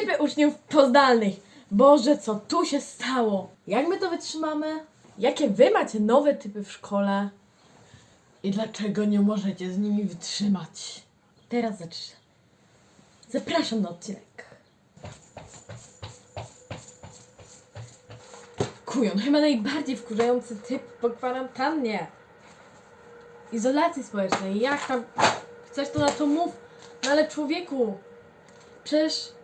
Typy uczniów pozdalnych. Boże, co tu się stało? Jak my to wytrzymamy? Jakie wy macie nowe typy w szkole? I dlaczego nie możecie z nimi wytrzymać? Teraz zacznę. Zapraszam na odcinek. Kujon, chyba najbardziej wkurzający typ po kwarantannie. Izolacji społecznej. Jak tam chcesz to na to mów? No ale człowieku, przecież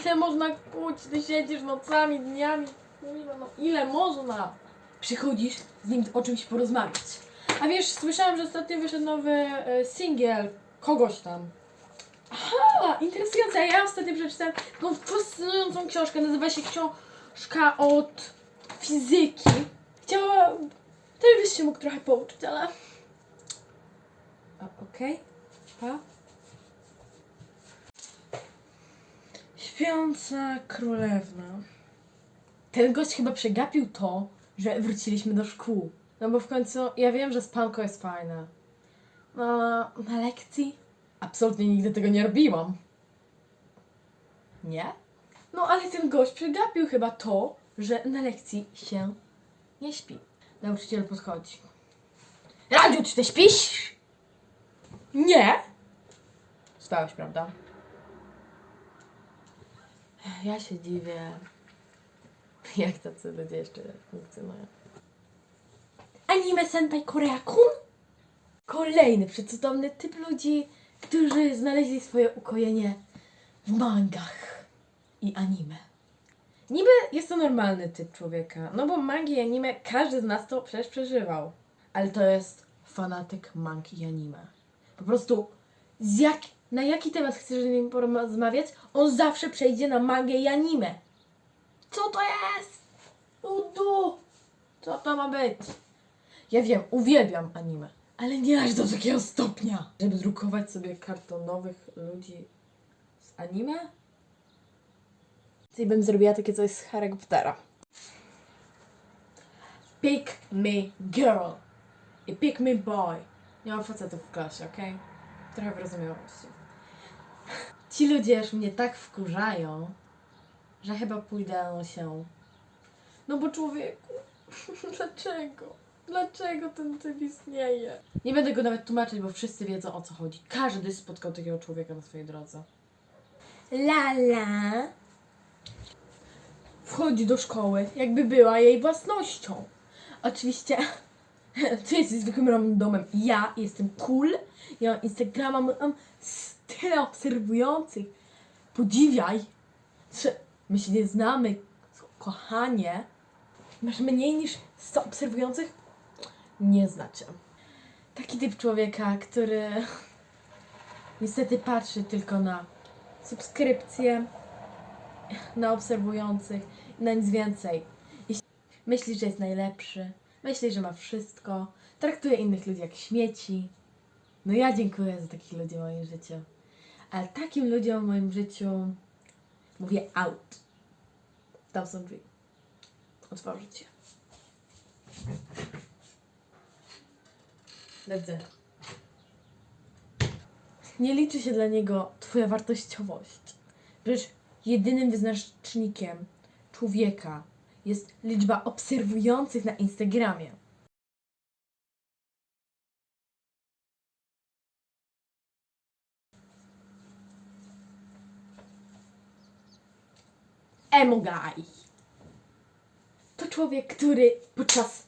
ile można kłócić? Ty siedzisz nocami, dniami. No ile, można? Przychodzisz z nim o czymś porozmawiać. A wiesz, słyszałam, że ostatnio wyszedł nowy e, singiel kogoś tam. Aha, interesujące. A ja ostatnio przeczytałam taką fascynującą książkę. Nazywa się książka od fizyki. Chciałam... Też byś się mógł trochę pouczyć, ale... Okej. Pa. Śpiąca królewna. Ten gość chyba przegapił to, że wróciliśmy do szkół. No bo w końcu ja wiem, że spanko jest fajne. No ale na lekcji absolutnie nigdy tego nie robiłam. Nie? No ale ten gość przegapił chyba to, że na lekcji się nie śpi. Nauczyciel podchodzi. Radziu, czy ty śpisz? Nie. Spałeś, prawda? Ja się dziwię, jak tacy ludzie jeszcze funkcjonują. Anime Senpai Korea-kun? Kolejny przecudowny typ ludzi, którzy znaleźli swoje ukojenie w mangach i anime. Niby jest to normalny typ człowieka, no bo mangi i anime każdy z nas to przecież przeżywał. Ale to jest fanatyk mang i anime. Po prostu z jak, na jaki temat chcesz z nim porozmawiać, on zawsze przejdzie na mangę i anime. Co to jest? Udu! Co to ma być? Ja wiem, uwielbiam anime, ale nie aż do takiego stopnia, żeby drukować sobie kartonowych ludzi z anime. I bym zrobiła takie coś z Harry Pottera. Pick me girl i pick me boy. Nie mam facetów w klasie, okej? Trochę wyrozumiałości. Ci ludzie już mnie tak wkurzają, że chyba pójdę się. No bo człowieku, dlaczego? Dlaczego ten typ istnieje? Nie będę go nawet tłumaczyć, bo wszyscy wiedzą o co chodzi. Każdy spotkał takiego człowieka na swojej drodze. Lala wchodzi do szkoły, jakby była jej własnością. Oczywiście, ty jesteś zwykłym randomem. Ja jestem cool, ja mam Instagrama, mam tyle obserwujących. Podziwiaj, my się nie znamy, kochanie. Masz mniej niż 100 obserwujących? Nie znacie. Taki typ człowieka, który niestety patrzy tylko na subskrypcje, na obserwujących na nic więcej. Jeśli myśli, że jest najlepszy, myśli, że ma wszystko, traktuje innych ludzi jak śmieci. No ja dziękuję za takich ludzi w moim życiu. Ale takim ludziom w moim życiu mówię out. Tam są drzwi. Otworzyć je. Lecę. Nie liczy się dla niego twoja wartościowość. Przecież jedynym wyznacznikiem człowieka jest liczba obserwujących na Instagramie. Emo guy. To człowiek, który podczas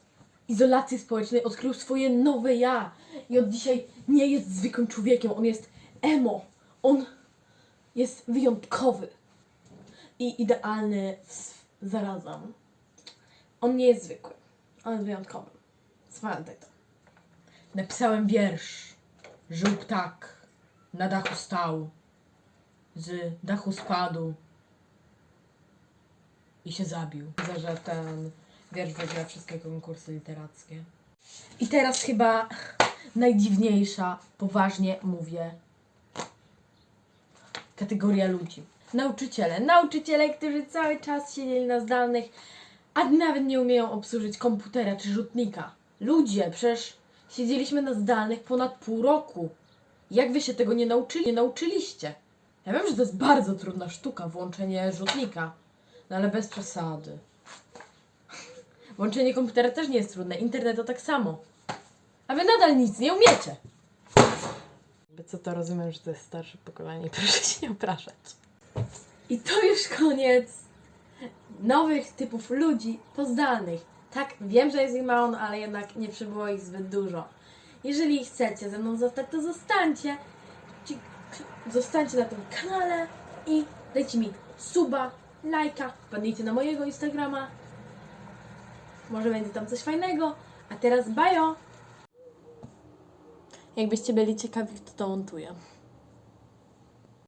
izolacji społecznej odkrył swoje nowe ja. I od dzisiaj nie jest zwykłym człowiekiem, on jest emo. On jest wyjątkowy i idealny z zarazem. On nie jest zwykły, on jest wyjątkowy. Zapamiętaj to. Napisałem wiersz. Żył ptak, na dachu stał, z dachu spadł i się zabił. Za że ten wiersz wygra wszystkie konkursy literackie. I teraz chyba najdziwniejsza, poważnie mówię, kategoria ludzi. Nauczyciele. Nauczyciele, którzy cały czas siedzieli na zdalnych, a nawet nie umieją obsłużyć komputera czy rzutnika. Ludzie, przecież siedzieliśmy na zdalnych ponad pół roku. Jak wy się tego nie nauczyli? Nie nauczyliście? Ja wiem, że to jest bardzo trudna sztuka, włączenie rzutnika, no ale bez przesady. Włączenie komputera też nie jest trudne, internet to tak samo. A wy nadal nic nie umiecie. Co to rozumiem, że to jest starsze pokolenie, proszę się nie opraszać. I to już koniec nowych typów ludzi pozdalnych. Tak, wiem, że jest ich mało, no ale jednak nie przybyło ich zbyt dużo. Jeżeli chcecie ze mną zostać, to zostańcie. Ci- Zostańcie na tym kanale i dajcie mi suba, lajka, wpadnijcie na mojego Instagrama. Może będzie tam coś fajnego. A teraz bajo! Jakbyście byli ciekawi, kto to montuje.